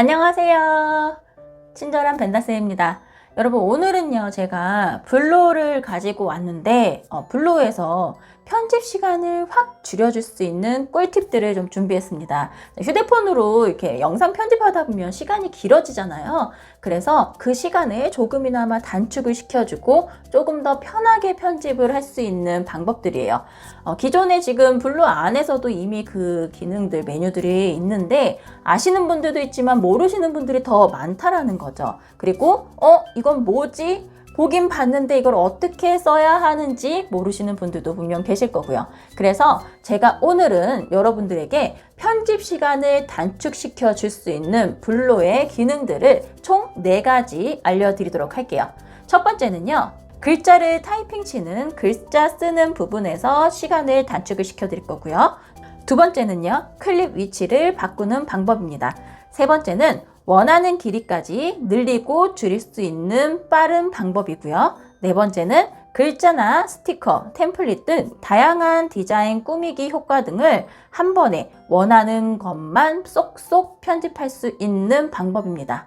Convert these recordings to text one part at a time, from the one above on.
안녕하세요. 친절한 벤다쌤입니다. 여러분 오늘은요 제가 블로를 가지고 왔는데 어, 블로에서 편집 시간을 확 줄여줄 수 있는 꿀팁들을 좀 준비했습니다. 휴대폰으로 이렇게 영상 편집하다 보면 시간이 길어지잖아요. 그래서 그 시간을 조금이나마 단축을 시켜주고 조금 더 편하게 편집을 할 수 있는 방법들이에요. 어, 기존에 지금 블루 안에서도 이미 그 기능들 메뉴들이 있는데 아시는 분들도 있지만 모르시는 분들이 더 많다라는 거죠. 그리고 어 이건 뭐지? 보긴 봤는데 이걸 어떻게 써야 하는지 모르시는 분들도 분명 계실 거고요. 그래서 제가 오늘은 여러분들에게 편집 시간을 단축시켜 줄 수 있는 블로의 기능들을 총 4가지 알려드리도록 할게요. 첫 번째는요. 글자를 타이핑 치는 글자 쓰는 부분에서 시간을 단축을 시켜 드릴 거고요. 두 번째는요. 클립 위치를 바꾸는 방법입니다. 세 번째는 원하는 길이까지 늘리고 줄일 수 있는 빠른 방법이고요. 네 번째는 글자나 스티커, 템플릿 등 다양한 디자인 꾸미기 효과 등을 한 번에 원하는 것만 쏙쏙 편집할 수 있는 방법입니다.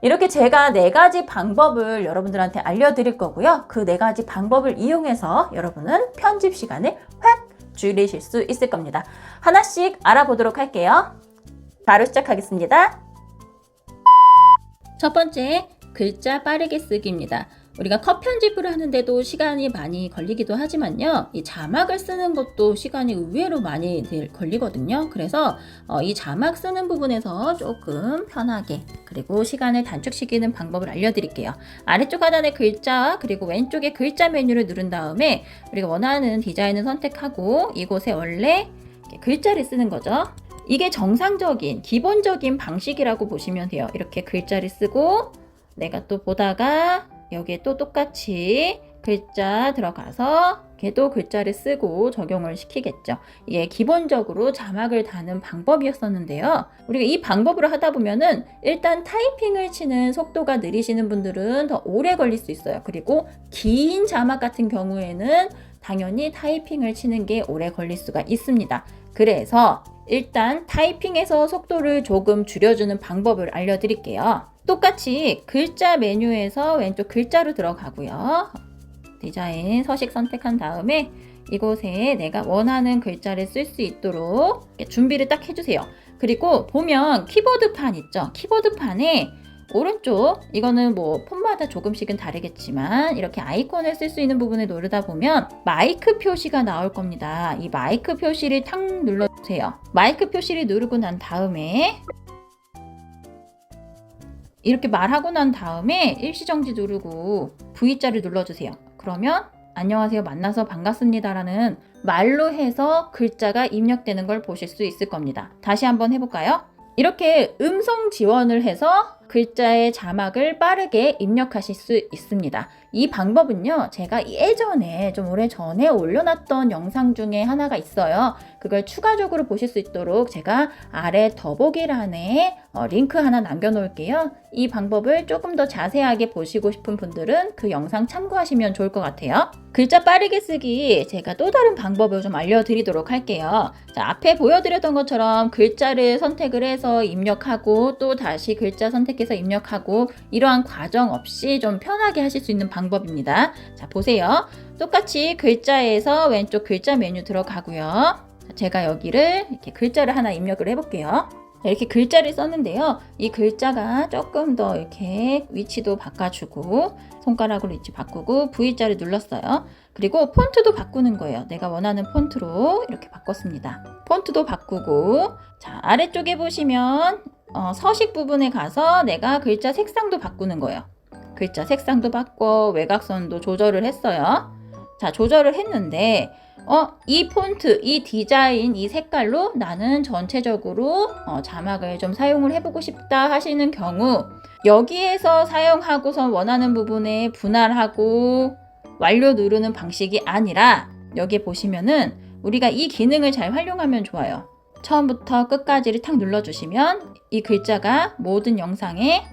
이렇게 제가 네 가지 방법을 여러분들한테 알려드릴 거고요. 그 네 가지 방법을 이용해서 여러분은 편집 시간을 확 줄이실 수 있을 겁니다. 하나씩 알아보도록 할게요. 바로 시작하겠습니다. 첫 번째, 글자 빠르게 쓰기입니다. 우리가 컷 편집을 하는데도 시간이 많이 걸리기도 하지만요. 이 자막을 쓰는 것도 시간이 의외로 많이 걸리거든요. 그래서 어, 이 자막 쓰는 부분에서 조금 편하게 그리고 시간을 단축시키는 방법을 알려드릴게요. 아래쪽 하단에 글자 그리고 왼쪽에 글자 메뉴를 누른 다음에 우리가 원하는 디자인을 선택하고 이곳에 원래 글자를 쓰는 거죠. 이게 정상적인 기본적인 방식이라고 보시면 돼요. 이렇게 글자를 쓰고 내가 또 보다가 여기에 또 똑같이 글자 들어가서 걔도 글자를 쓰고 적용을 시키겠죠. 이게 기본적으로 자막을 다는 방법이었었는데요. 우리가 이 방법으로 하다 보면은 일단 타이핑을 치는 속도가 느리시는 분들은 더 오래 걸릴 수 있어요. 그리고 긴 자막 같은 경우에는 당연히 타이핑을 치는 게 오래 걸릴 수가 있습니다. 그래서 일단 타이핑에서 속도를 조금 줄여주는 방법을 알려드릴게요. 똑같이 글자 메뉴에서 왼쪽 글자로 들어가고요. 디자인 서식 선택한 다음에 이곳에 내가 원하는 글자를 쓸 수 있도록 준비를 딱 해주세요. 그리고 보면 키보드판 있죠? 키보드판에 오른쪽 이거는 뭐 폰마다 조금씩은 다르겠지만 이렇게 아이콘을 쓸 수 있는 부분을 누르다 보면 마이크 표시가 나올 겁니다. 이 마이크 표시를 탁 눌러주세요. 마이크 표시를 누르고 난 다음에 이렇게 말하고 난 다음에 일시정지 누르고 V자를 눌러주세요. 그러면 안녕하세요 만나서 반갑습니다라는 말로 해서 글자가 입력되는 걸 보실 수 있을 겁니다. 다시 한번 해볼까요? 이렇게 음성 지원을 해서 글자의 자막을 빠르게 입력하실 수 있습니다. 이 방법은요, 제가 예전에 좀 오래 전에 올려놨던 영상 중에 하나가 있어요. 그걸 추가적으로 보실 수 있도록 제가 아래 더보기란에 어, 링크 하나 남겨놓을게요. 이 방법을 조금 더 자세하게 보시고 싶은 분들은 그 영상 참고하시면 좋을 것 같아요. 글자 빠르게 쓰기 제가 또 다른 방법을 좀 알려드리도록 할게요. 자, 앞에 보여드렸던 것처럼 글자를 선택을 해서 입력하고 또 다시 글자 선택 해서 입력하고 이러한 과정 없이 좀 편하게 하실 수 있는 방법입니다. 자, 보세요. 똑같이 글자에서 왼쪽 글자 메뉴 들어가고요. 제가 여기를 이렇게 글자를 하나 입력을 해볼게요. 이렇게 글자를 썼는데요. 이 글자가 조금 더 이렇게 위치도 바꿔주고 손가락으로 위치 바꾸고 V자를 눌렀어요. 그리고 폰트도 바꾸는 거예요. 내가 원하는 폰트로 이렇게 바꿨습니다. 폰트도 바꾸고 자 아래쪽에 보시면 어, 서식 부분에 가서 내가 글자 색상도 바꾸는 거예요. 글자 색상도 바꿔 외곽선도 조절을 했어요. 자 조절을 했는데 어, 이 폰트, 이 디자인, 이 색깔로 나는 전체적으로 어, 자막을 좀 사용을 해보고 싶다 하시는 경우 여기에서 사용하고서 원하는 부분에 분할하고 완료 누르는 방식이 아니라 여기 보시면은 우리가 이 기능을 잘 활용하면 좋아요. 처음부터 끝까지를 탁 눌러주시면 이 글자가 모든 영상에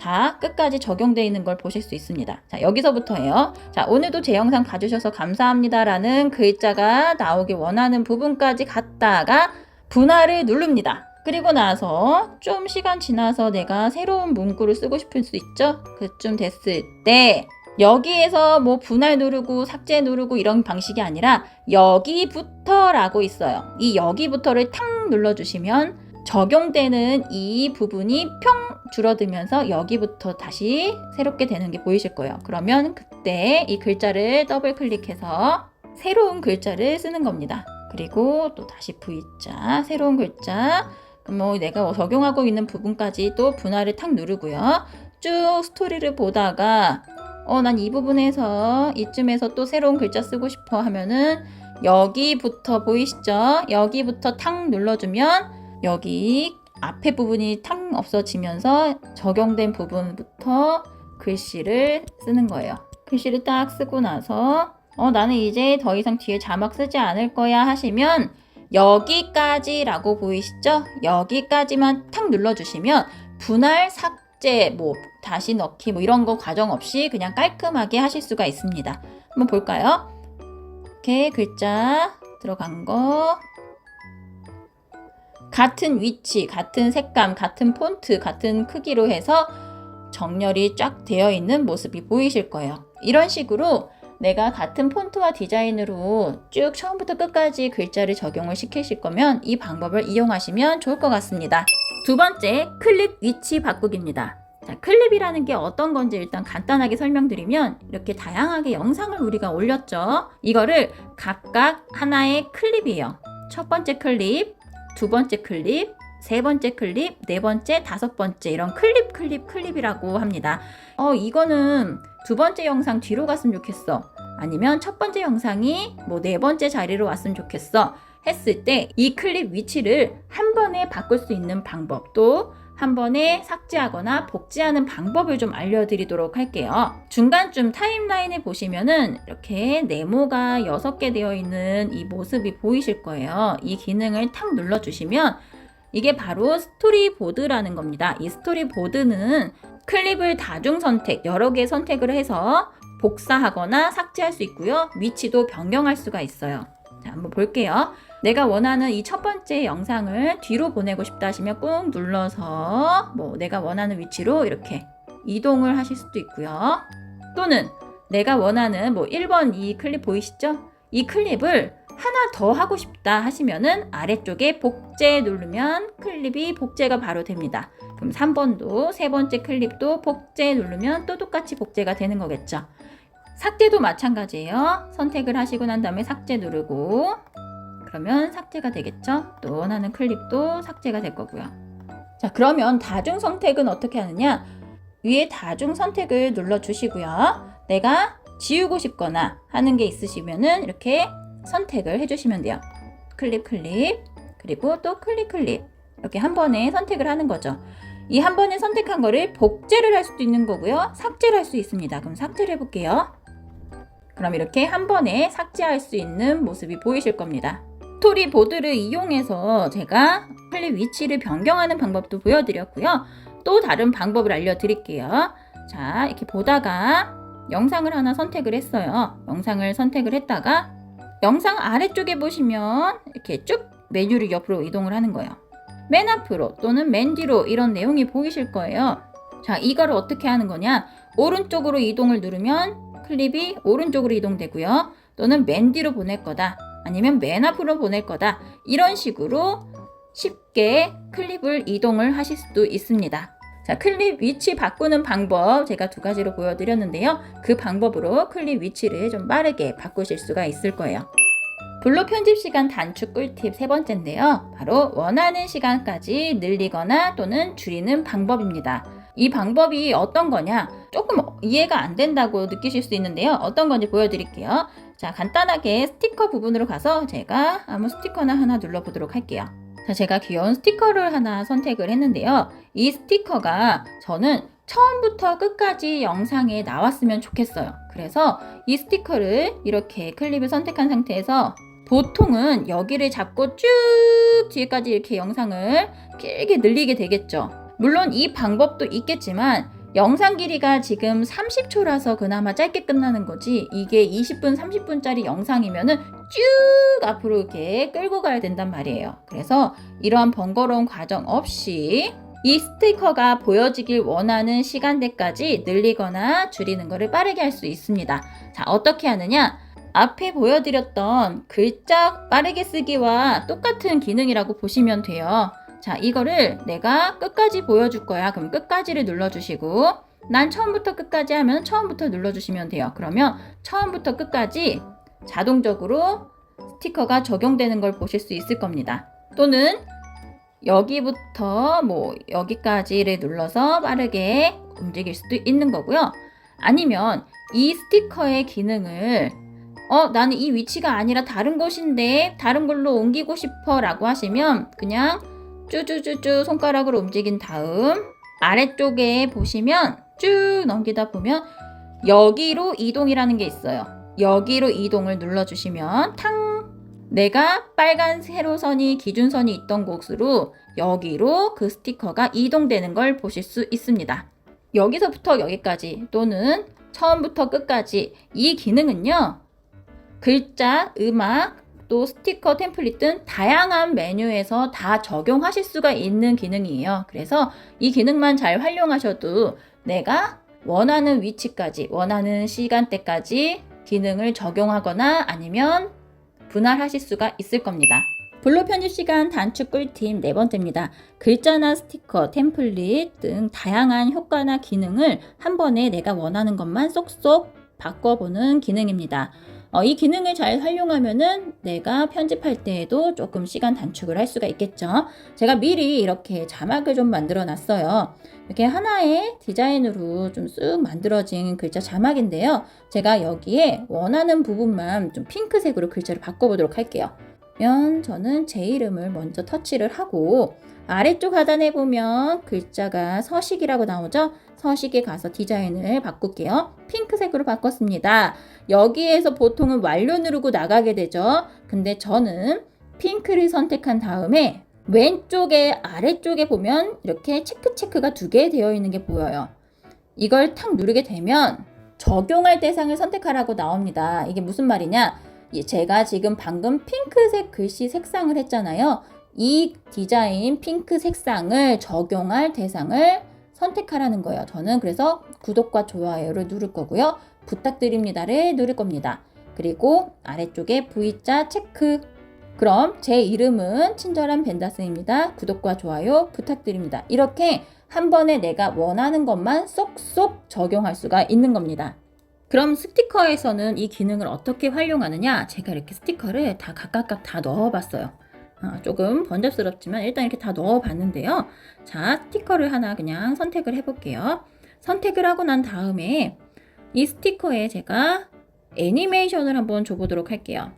다 끝까지 적용되어 있는 걸 보실 수 있습니다. 자, 여기서부터예요. 자, 오늘도 제 영상 봐주셔서 감사합니다라는 글자가 나오기 원하는 부분까지 갔다가 분할을 누릅니다. 그리고 나서 좀 시간 지나서 내가 새로운 문구를 쓰고 싶을 수 있죠? 그쯤 됐을 때 여기에서 뭐 분할 누르고 삭제 누르고 이런 방식이 아니라 여기부터라고 있어요. 이 여기부터를 탁 눌러주시면 적용되는 이 부분이 평 줄어들면서 여기부터 다시 새롭게 되는 게 보이실 거예요. 그러면 그때 이 글자를 더블 클릭해서 새로운 글자를 쓰는 겁니다. 그리고 또 다시 V자, 새로운 글자, 뭐 내가 적용하고 있는 부분까지 또 분할을 탁 누르고요. 쭉 스토리를 보다가 어, 난 이 부분에서 이쯤에서 또 새로운 글자 쓰고 싶어 하면은 여기부터 보이시죠? 여기부터 탁 눌러주면 여기 앞에 부분이 탁 없어지면서 적용된 부분부터 글씨를 쓰는 거예요. 글씨를 딱 쓰고 나서 어, 나는 이제 더 이상 뒤에 자막 쓰지 않을 거야 하시면 여기까지라고 보이시죠? 여기까지만 탁 눌러주시면 분할 삭 제, 뭐 다시 넣기 뭐 이런 거 과정 없이 그냥 깔끔하게 하실 수가 있습니다. 한번 볼까요? 이렇게 글자 들어간 거 같은 위치, 같은 색감, 같은 폰트, 같은 크기로 해서 정렬이 쫙 되어 있는 모습이 보이실 거예요. 이런 식으로 내가 같은 폰트와 디자인으로 쭉 처음부터 끝까지 글자를 적용을 시키실 거면 이 방법을 이용하시면 좋을 것 같습니다. 두 번째, 클립 위치 바꾸기입니다. 자, 클립이라는 게 어떤 건지 일단 간단하게 설명드리면 이렇게 다양하게 영상을 우리가 올렸죠. 이거를 각각 하나의 클립이에요. 첫 번째 클립, 두 번째 클립, 세 번째 클립, 네 번째, 다섯 번째 이런 클립 클립 클립이라고 합니다. 어, 이거는 두 번째 영상 뒤로 갔으면 좋겠어. 아니면 첫 번째 영상이 뭐 네 번째 자리로 왔으면 좋겠어. 했을 때 이 클립 위치를 한 번에 바꿀 수 있는 방법도 한 번에 삭제하거나 복제하는 방법을 좀 알려드리도록 할게요. 중간쯤 타임라인에 보시면은 이렇게 네모가 6개 되어 있는 이 모습이 보이실 거예요. 이 기능을 탁 눌러주시면 이게 바로 스토리보드라는 겁니다. 이 스토리보드는 클립을 다중 선택, 여러 개 선택을 해서 복사하거나 삭제할 수 있고요. 위치도 변경할 수가 있어요. 자, 한번 볼게요. 내가 원하는 이 첫 번째 영상을 뒤로 보내고 싶다 하시면 꾹 눌러서 뭐 내가 원하는 위치로 이렇게 이동을 하실 수도 있고요. 또는 내가 원하는 뭐 1번 이 클립 보이시죠? 이 클립을 하나 더 하고 싶다 하시면은 아래쪽에 복제 누르면 클립이 복제가 바로 됩니다. 그럼 3번도 세 번째 클립도 복제 누르면 또 똑같이 복제가 되는 거겠죠. 삭제도 마찬가지예요. 선택을 하시고 난 다음에 삭제 누르고 그러면 삭제가 되겠죠. 또 원하는 클립도 삭제가 될 거고요. 자, 그러면 다중 선택은 어떻게 하느냐? 위에 다중 선택을 눌러 주시고요. 내가 지우고 싶거나 하는 게 있으시면은 이렇게 선택을 해주시면 돼요. 클립 클립 그리고 또 클릭 클립 이렇게 한 번에 선택을 하는 거죠. 이 한 번에 선택한 거를 복제를 할 수도 있는 거고요. 삭제를 할 수 있습니다. 그럼 삭제를 해볼게요. 그럼 이렇게 한 번에 삭제할 수 있는 모습이 보이실 겁니다. 스토리 보드를 이용해서 제가 클립 위치를 변경하는 방법도 보여드렸고요. 또 다른 방법을 알려드릴게요. 자, 이렇게 보다가 영상을 하나 선택을 했어요. 영상을 선택을 했다가 영상 아래쪽에 보시면 이렇게 쭉 메뉴를 옆으로 이동을 하는 거예요. 맨 앞으로 또는 맨 뒤로 이런 내용이 보이실 거예요. 자, 이거를 어떻게 하는 거냐? 오른쪽으로 이동을 누르면 클립이 오른쪽으로 이동되고요. 또는 맨 뒤로 보낼 거다. 아니면 맨 앞으로 보낼 거다. 이런 식으로 쉽게 클립을 이동을 하실 수도 있습니다. 자, 클립 위치 바꾸는 방법 제가 두 가지로 보여드렸는데요. 그 방법으로 클립 위치를 좀 빠르게 바꾸실 수가 있을 거예요. 블록 편집 시간 단축 꿀팁 세 번째인데요. 바로 원하는 시간까지 늘리거나 또는 줄이는 방법입니다. 이 방법이 어떤 거냐? 조금 이해가 안 된다고 느끼실 수 있는데요. 어떤 건지 보여드릴게요. 자, 간단하게 스티커 부분으로 가서 제가 아무 스티커나 하나 눌러보도록 할게요. 자, 제가 귀여운 스티커를 하나 선택을 했는데요. 이 스티커가 저는 처음부터 끝까지 영상에 나왔으면 좋겠어요. 그래서 이 스티커를 이렇게 클립을 선택한 상태에서 보통은 여기를 잡고 쭉 뒤에까지 이렇게 영상을 길게 늘리게 되겠죠. 물론 이 방법도 있겠지만 영상 길이가 지금 30초라서 그나마 짧게 끝나는 거지 이게 20분, 30분짜리 영상이면은 쭉 앞으로 이렇게 끌고 가야 된단 말이에요. 그래서 이러한 번거로운 과정 없이 이 스티커가 보여지길 원하는 시간대까지 늘리거나 줄이는 것을 빠르게 할 수 있습니다. 자, 어떻게 하느냐? 앞에 보여드렸던 글자 빠르게 쓰기와 똑같은 기능이라고 보시면 돼요. 자, 이거를 내가 끝까지 보여줄 거야. 그럼 끝까지를 눌러주시고, 난 처음부터 끝까지 하면 처음부터 눌러주시면 돼요. 그러면 처음부터 끝까지 자동적으로 스티커가 적용되는 걸 보실 수 있을 겁니다. 또는 여기부터 뭐 여기까지를 눌러서 빠르게 움직일 수도 있는 거고요. 아니면 이 스티커의 기능을 어, 나는 이 위치가 아니라 다른 곳인데 다른 걸로 옮기고 싶어 라고 하시면 그냥 쭈쭈쭈쭈 손가락으로 움직인 다음 아래쪽에 보시면 쭉 넘기다 보면 여기로 이동이라는 게 있어요. 여기로 이동을 눌러주시면 탕 내가 빨간 세로선이 기준선이 있던 곳으로 여기로 그 스티커가 이동되는 걸 보실 수 있습니다. 여기서부터 여기까지 또는 처음부터 끝까지 이 기능은요. 글자, 음악, 또 스티커, 템플릿 등 다양한 메뉴에서 다 적용하실 수가 있는 기능이에요. 그래서 이 기능만 잘 활용하셔도 내가 원하는 위치까지, 원하는 시간대까지 기능을 적용하거나 아니면 분할하실 수가 있을 겁니다. 블로 편집 시간 단축 꿀팁 네 번째입니다. 글자나 스티커, 템플릿 등 다양한 효과나 기능을 한 번에 내가 원하는 것만 쏙쏙 바꿔보는 기능입니다. 어, 이 기능을 잘 활용하면은 내가 편집할 때에도 조금 시간 단축을 할 수가 있겠죠. 제가 미리 이렇게 자막을 좀 만들어 놨어요. 이렇게 하나의 디자인으로 좀 쑥 만들어진 글자 자막인데요. 제가 여기에 원하는 부분만 좀 핑크색으로 글자를 바꿔보도록 할게요. 면 저는 제 이름을 먼저 터치를 하고 아래쪽 하단에 보면 글자가 서식이라고 나오죠? 서식에 가서 디자인을 바꿀게요. 핑크색으로 바꿨습니다. 여기에서 보통은 완료 누르고 나가게 되죠. 근데 저는 핑크를 선택한 다음에 왼쪽에 아래쪽에 보면 이렇게 체크 체크가 두 개 되어 있는 게 보여요. 이걸 탁 누르게 되면 적용할 대상을 선택하라고 나옵니다. 이게 무슨 말이냐? 예, 제가 지금 방금 핑크색 글씨 색상을 했잖아요. 이 디자인 핑크 색상을 적용할 대상을 선택하라는 거예요. 저는 그래서 구독과 좋아요를 누를 거고요. 부탁드립니다를 누를 겁니다. 그리고 아래쪽에 V자 체크. 그럼 제 이름은 친절한 벤다스입니다. 구독과 좋아요 부탁드립니다. 이렇게 한 번에 내가 원하는 것만 쏙쏙 적용할 수가 있는 겁니다. 그럼 스티커에서는 이 기능을 어떻게 활용하느냐? 제가 이렇게 스티커를 다 각각 다 넣어봤어요. 어, 조금 번잡스럽지만 일단 이렇게 다 넣어봤는데요. 자, 스티커를 하나 그냥 선택을 해볼게요. 선택을 하고 난 다음에 이 스티커에 제가 애니메이션을 한번 줘보도록 할게요.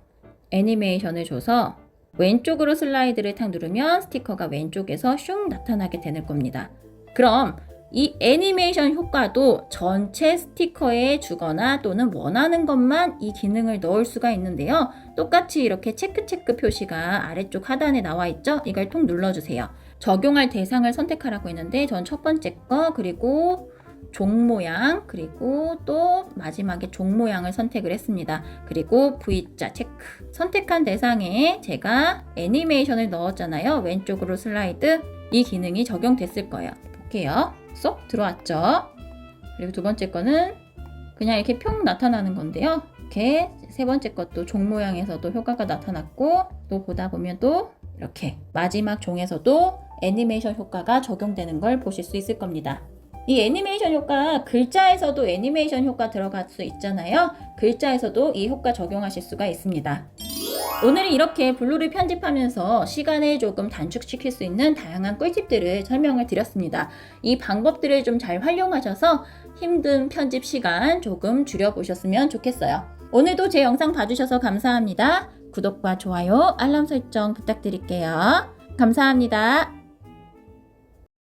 애니메이션을 줘서 왼쪽으로 슬라이드를 탁 누르면 스티커가 왼쪽에서 슝 나타나게 되는 겁니다. 그럼 이 애니메이션 효과도 전체 스티커에 주거나 또는 원하는 것만 이 기능을 넣을 수가 있는데요. 똑같이 이렇게 체크체크 표시가 아래쪽 하단에 나와 있죠? 이걸 통 눌러주세요. 적용할 대상을 선택하라고 했는데 전 첫 번째 거 그리고 종 모양 그리고 또 마지막에 종 모양을 선택을 했습니다. 그리고 V자 체크 선택한 대상에 제가 애니메이션을 넣었잖아요. 왼쪽으로 슬라이드 이 기능이 적용됐을 거예요. 볼게요. 쏙 들어왔죠. 그리고 두 번째 거는 그냥 이렇게 평 나타나는 건데요. 이렇게 세 번째 것도 종 모양에서도 효과가 나타났고 또 보다 보면 또 이렇게 마지막 종에서도 애니메이션 효과가 적용되는 걸 보실 수 있을 겁니다. 이 애니메이션 효과 글자에서도 애니메이션 효과 들어갈 수 있잖아요. 글자에서도 이 효과 적용하실 수가 있습니다. 오늘은 이렇게 블루를 편집하면서 시간을 조금 단축시킬 수 있는 다양한 꿀팁들을 설명을 드렸습니다. 이 방법들을 좀 잘 활용하셔서 힘든 편집 시간 조금 줄여보셨으면 좋겠어요. 오늘도 제 영상 봐주셔서 감사합니다. 구독과 좋아요, 알람 설정 부탁드릴게요. 감사합니다.